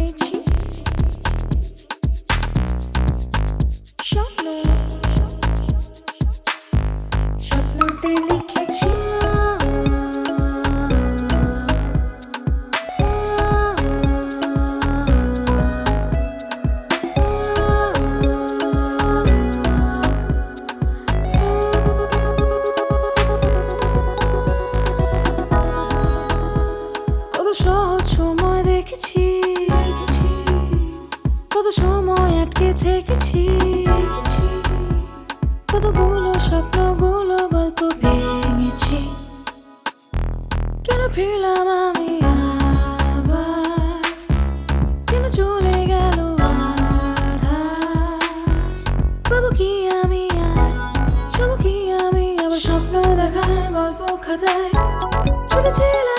meet you. সময় আটকে থেকেছি। কতগুলো স্বপ্নগুলো গল্প ভেঙেছি। কেন ফিরলাম আমি কেন চলে গেল কি আমি আর? কি আমি? আবার স্বপ্ন দেখার গল্প খাতায়। ছুটেছিলাম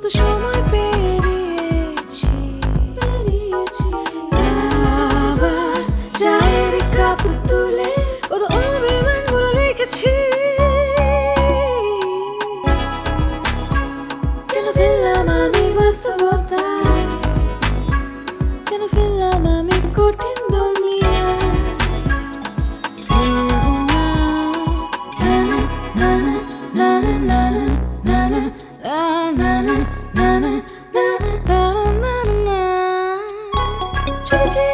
the show might be Jay-Jay.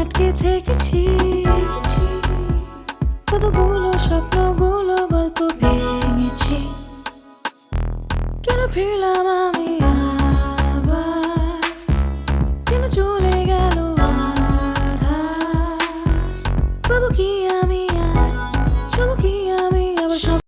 আটকে থেকেছি। কতগুলো স্বপ্নগুলো গল্প ভেঙেছি। কেন ফিরলাম আমি?